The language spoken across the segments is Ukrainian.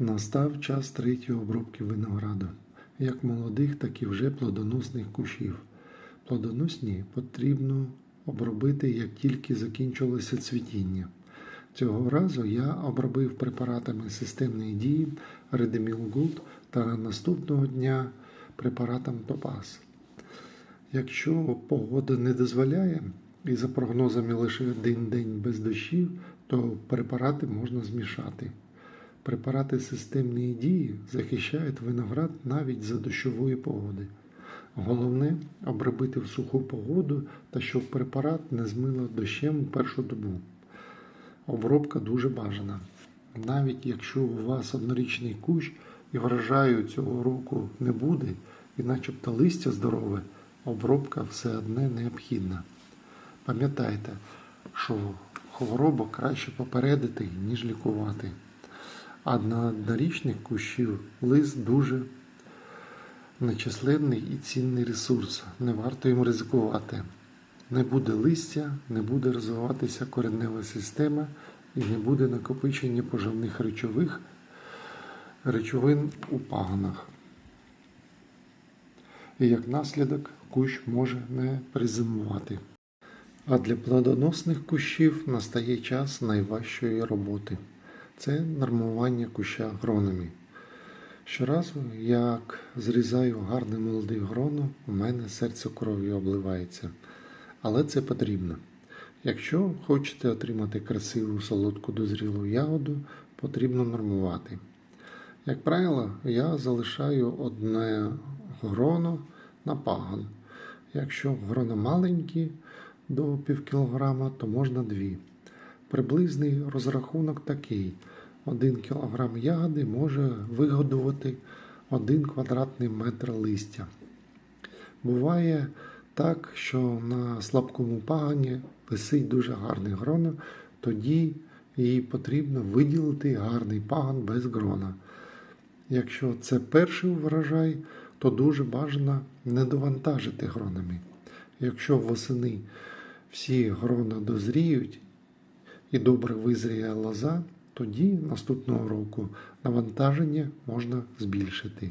Настав час третьої обробки винограду, як молодих, так і вже плодоносних кущів. Плодоносні потрібно обробити, як тільки закінчилося цвітіння. Цього разу я обробив препаратами системної дії Redemil Gold та наступного дня препаратом Topaz. Якщо погода не дозволяє, і за прогнозами лише один день без дощів, то препарати можна змішати. Препарати системної дії захищають виноград навіть за дощової погоди. Головне обробити в суху погоду та щоб препарат не змило дощем у першу добу. Обробка дуже бажана. Навіть якщо у вас однорічний кущ і врожаю цього року не буде, і начебто листя здорове, обробка все одне необхідна. Пам'ятайте, що хворобу краще попередити, ніж лікувати. А на однорічних кущів лист дуже нечисленний і цінний ресурс. Не варто їм ризикувати. Не буде листя, не буде розвиватися коренева система і не буде накопичення поживних речових речовин у пагонах. І як наслідок кущ може не призимувати. А для плодоносних кущів настає час найважчої роботи це нормування куща гронами. Щоразу, як зрізаю гарне молоде гроно, у мене серце кров'ю обливається. Але це потрібно. Якщо хочете отримати красиву солодку дозрілу ягоду, потрібно нормувати. Як правило, я залишаю одне гроно на пагон. Якщо гроно маленькі до пів то можна дві. Приблизний розрахунок такий: 1 кг ягоди може вигодувати 1 квадратний метр листя. Буває так, що на слабкому пагоні висить дуже гарний грона, тоді їй потрібно виділити гарний пагон без грона. Якщо це перший врожай, то дуже бажано не довантажити гронами. Якщо восени всі грона дозріють і добре визріє лоза, тоді наступного року навантаження можна збільшити.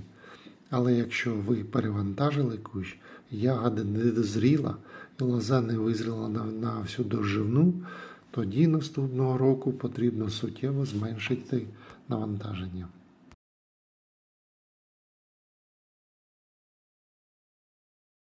Але якщо ви перевантажили кущ, ягода не дозріла і лоза не визріла на, на всю доживну, тоді наступного року потрібно суттєво зменшити навантаження.